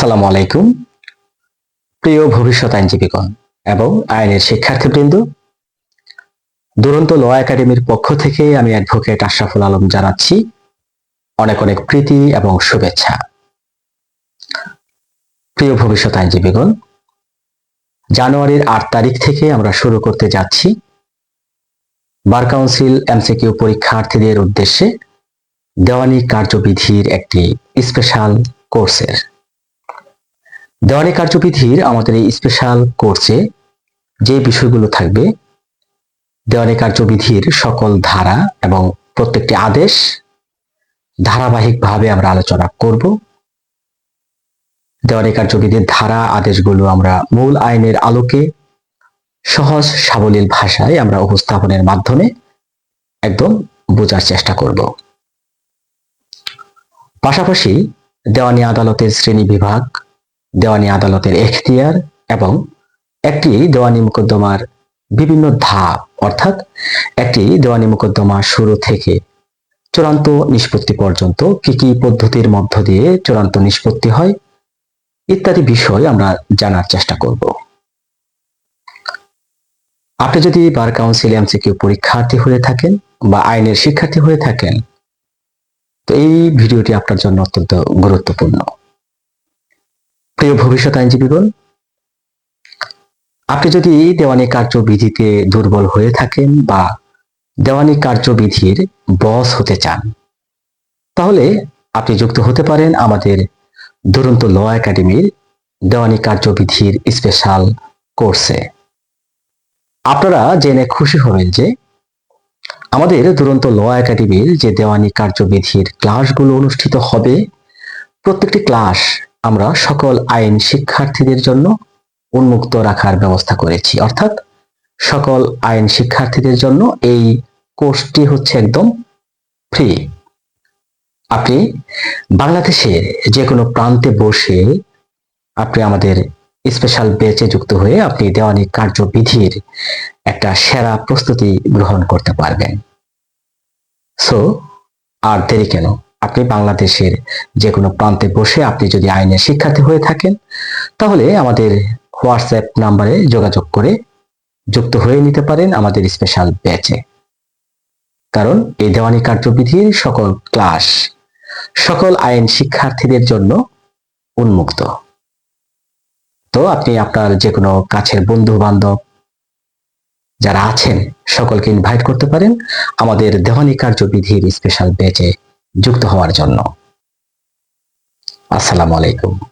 আসসালামু আলাইকুম, প্রিয় ভবিষ্যৎ আইনজীবীগণ এবং আইনের শিক্ষার্থীবৃন্দ, দুরন্ত ল একাডেমির পক্ষ থেকে আমি অ্যাডভোকেট আশরাফুল আলম জানাচ্ছি অনেক অনেক প্রীতি এবং শুভেচ্ছা। প্রিয় ভবিষ্যৎ আইনজীবীগণ, জানুয়ারির আট তারিখ থেকে আমরা শুরু করতে যাচ্ছি। বার কাউন্সিল এমসিকিউ পরীক্ষার্থীদের উদ্দেশ্যে দেওয়ানি কার্যবিধির একটি স্পেশাল কোর্সের দেওয়ানি কার্যবিধির আমাদের এই স্পেশাল কোর্সে যে বিষয়গুলো থাকবে, দেওয়ানি কার্যবিধির সকল ধারা এবং প্রত্যেকটি আদেশ ধারাবাহিকভাবে আমরা আলোচনা করব। দেওয়ানি কার্যবিধির ধারা, আদেশগুলো আমরা মূল আইনের আলোকে, সহজ সাবলীল ভাষায় আমরা উপস্থাপনের মাধ্যমে একদম বোঝার চেষ্টা করব। পাশাপাশি দেওয়ানি আদালতের শ্রেণি বিভাগ দেওয়ানি আদালতের এখতিয়ার এবং একটি দেওয়ানি মোকদ্দমার বিভিন্ন ধাপ, অর্থাৎ একটি দেওয়ানি মোকদ্দমা শুরু থেকে চূড়ান্ত নিষ্পত্তি পর্যন্ত কি কি পদ্ধতির মধ্য দিয়ে চূড়ান্ত নিষ্পত্তি হয়, ইত্যাদি বিষয় আমরা জানার চেষ্টা করব। আপনি যদি বার কাউন্সিল এমসিকিউ পরীক্ষার্থী হয়ে থাকেন বা আইনের শিক্ষার্থী হয়ে থাকেন, তো এই ভিডিওটি আপনার জন্য অত্যন্ত গুরুত্বপূর্ণ। প্রিয় ভবিষ্যৎ আইনজীবীগণ, আপনি যদি দেওয়ানি কার্যবিধিতে দুর্বল হয়ে থাকেন বা দেওয়ানি কার্যবিধির বস হতে চান, তাহলে আপনি যুক্ত হতে পারেন আমাদের দুরন্ত ল একাডেমির দেওয়ানি কার্যবিধির স্পেশাল কোর্সে আপনারা জেনে খুশি হবেন যে আমাদের দুরন্ত ল একাডেমির যে দেওয়ানি কার্যবিধির ক্লাসগুলো অনুষ্ঠিত হবে, প্রত্যেকটি ক্লাস আমরা সকল আইন শিক্ষার্থীদের জন্য উন্মুক্ত রাখার ব্যবস্থা করেছি। অর্থাৎ সকল আইন শিক্ষার্থীদের জন্য এই কোর্সটি হচ্ছে একদম ফ্রি আপনি বাংলাদেশের যে কোনো প্রান্তে বসে আপনি আমাদের স্পেশাল বেচে যুক্ত হয়ে আপনি দেওয়ানি কার্যবিধির একটা সেরা প্রস্তুতি গ্রহণ করতে পারবেন। সো আর দেরি কেন? আপনি বাংলাদেশের যে কোনো প্রান্তে বসে আপনি যদি আইনের শিক্ষার্থী হয়ে থাকেন, তাহলে আমাদের হোয়াটসঅ্যাপ নাম্বারে যোগাযোগ করে যুক্ত হয়ে নিতে পারেন আমাদের স্পেশাল ব্যাচে। কারণ এই দেওয়ানি কার্যবিধির সকল ক্লাস সকল আইন শিক্ষার্থীদের জন্য উন্মুক্ত। তো আপনি আপনার যে কোনো কাছের বন্ধু বান্ধব যারা আছেন, সকলকে ইনভাইট করতে পারেন আমাদের দেওয়ানি কার্যবিধির স্পেশাল ব্যাচে। যুক্ত হওয়ার জন্য। আসসালামু আলাইকুম।